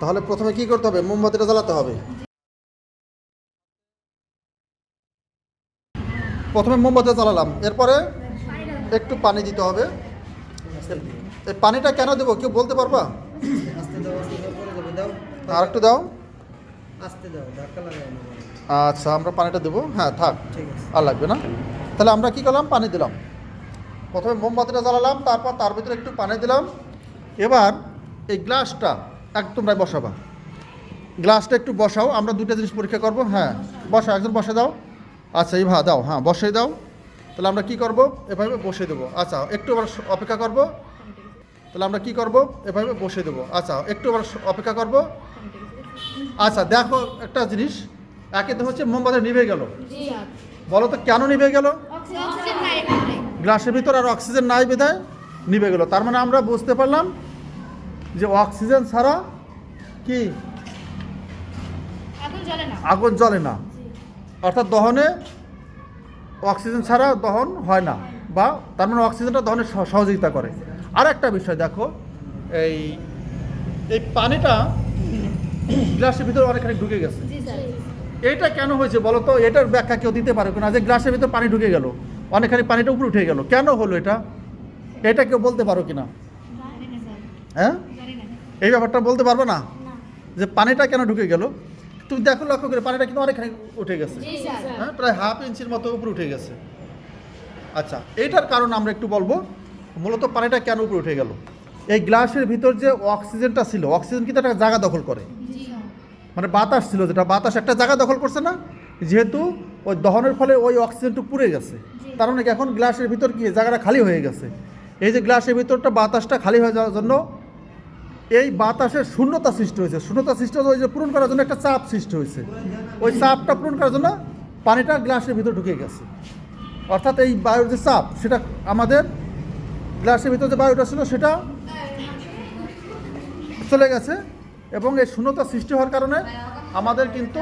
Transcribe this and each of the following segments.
তাহলে প্রথমে কি করতে হবে? মোমবাতিটা জ্বালাতে হবে। প্রথমে মোমবাতি জ্বালালাম। এরপরে একটু পানি দিতে হবে। এই পানিটা কেন দেবো? কেউ বলতে পারবা? আর একটু দাও। আচ্ছা আমরা পানিটা দেবো। হ্যাঁ থাক। ঠিক আর লাগবে না। তাহলে আমরা কি করলাম? পানি দিলাম। প্রথমে মোমবাতিটা জ্বালালাম তারপর তার ভিতরে একটু পানি দিলাম। এবার এই গ্লাসটা এক তোমরা বসাবা। গ্লাসটা একটু বসাও আমরা দুটো জিনিস পরীক্ষা করব। হ্যাঁ বসা একজন বসে দাও। আচ্ছা এই ভা দাও হ্যাঁ বসে দাও। তাহলে আমরা কি করব? এভাবে বসে দেবো। আচ্ছা একটু আবার অপেক্ষা করব। তাহলে আমরা কি করব? এভাবে বসে দেবো। আচ্ছা একটু আবার অপেক্ষা করব। আচ্ছা দেখো একটা জিনিস। একে তো হচ্ছে মোমবাতি নিভে গেল। বলো তো কেন নিভে গেল? গ্লাসের ভিতর আর অক্সিজেন নাই বেধায় নিভে গেল। তার মানে আমরা বুঝতে পারলাম যে অক্সিজেন ছাড়া কি? আগুন জ্বলে না। অর্থাৎ দহনে অক্সিজেন ছাড়া দহন হয় না বা তার মানে অক্সিজেনটা দহনে সহযোগিতা করে। আর একটা বিষয় দেখো এই এই পানিটা গ্লাসের ভিতরে অনেকখানি ঢুকে গেছে। এটা কেন হয়েছে বলো তো? এটার ব্যাখ্যা কেউ দিতে পারে না যে গ্লাসের ভিতর পানি ঢুকে গেল অনেকখানি পানিটা উপরে উঠে গেল। কেন হলো এটা? এটা কেউ বলতে পারো কিনা? হ্যাঁ? এই ব্যাপারটা বলতে পারবে না? যে পানিটা কেন ঢুকে গেল? তুমি দেখো লক্ষ্য করে পানিটা কিন্তু অনেকখানি উঠে গেছে। হ্যাঁ প্রায় হাফ ইঞ্চির মতো উপরে উঠে গেছে। আচ্ছা এইটার কারণ আমরা একটু বলব। মূলত পানিটা কেন উপরে উঠে গেল? এই গ্লাসের ভিতর যে অক্সিজেনটা ছিল অক্সিজেন কিন্তু একটা জায়গা দখল করে। মানে বাতাস ছিল যেটা বাতাস একটা জায়গা দখল করছে না? যেহেতু ওই দহনের ফলে ওই অক্সিজেনটু পুড়ে গেছে। তার মানে কি এখন গ্লাসের ভিতর কি জায়গাটা খালি হয়ে গেছে। এই যে গ্লাসের ভিতরটা বাতাসটা খালি হয়ে যাওয়ার জন্য এই বাতাসের শূন্যতা সৃষ্টি হয়েছে। শূন্যতা সৃষ্টি হয়েছে ওই যে পূরণ করার জন্য একটা চাপ সৃষ্টি হয়েছে। ওই চাপটা পূরণ করার জন্য পানিটা গ্লাসের ভিতর ঢুকে গেছে। অর্থাৎ এই বায়ুর যে চাপ, সেটা আমাদের গ্লাসের ভিতর যে বায়ুটা ছিল, সেটা চলে গেছে এবং এই শূন্যতা সৃষ্টি হওয়ার কারণে আমাদের কিন্তু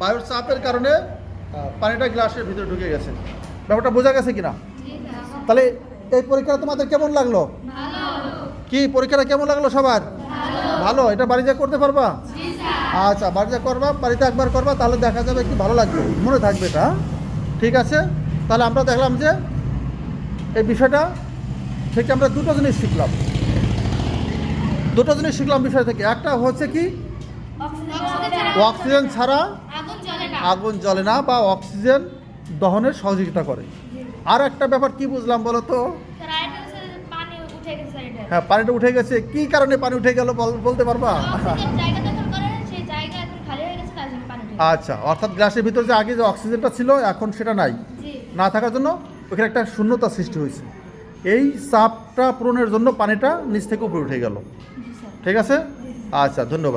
বায়ুর চাপের কারণে পানিটা গ্লাসের ভিতরে ঢুকে গেছে। ব্যাপারটা বোঝা গেছে কিনা? তাহলে এই পরীক্ষাটা তোমাদের কেমন লাগল? কি পরীক্ষাটা কেমন লাগল সবার? ভালো এটা বাড়িতে করতে পারবা? আচ্ছা বাড়িতে করবা বাড়িতে একবার করবা তাহলে দেখা যাবে কি ভালো লাগবে। মনে থাকবে এটা হ্যাঁ? ঠিক আছে? তাহলে আমরা দেখলাম যে এই বিষয়টা থেকে আমরা দুটো জিনিস শিখলাম। দুটো জিনিস শিখলাম বিষয় থেকে। একটা হচ্ছে কি? অক্সিজেন ছাড়া আগুন জ্বলে না। আগুন জ্বলে না বা অক্সিজেন দহনের সহযোগিতা করে। আর একটা ব্যাপার কি বুঝলাম বলো তো? হ্যাঁ পানিটা উঠে গেছে। কি কারণে পানি উঠে গেল বল- বলতে পারবা? হয়ে। আচ্ছা অর্থাৎ গ্লাসের ভিতর যে আগে যে অক্সিজেনটা ছিল এখন সেটা নাই। না থাকার জন্য ওখানে একটা শূন্যতা সৃষ্টি হয়েছে। এই চাপটা পূরণের জন্য পানিটা নিচ থেকে উপরে উঠে গেল। ঠিক আছে? আচ্ছা ধন্যবাদ।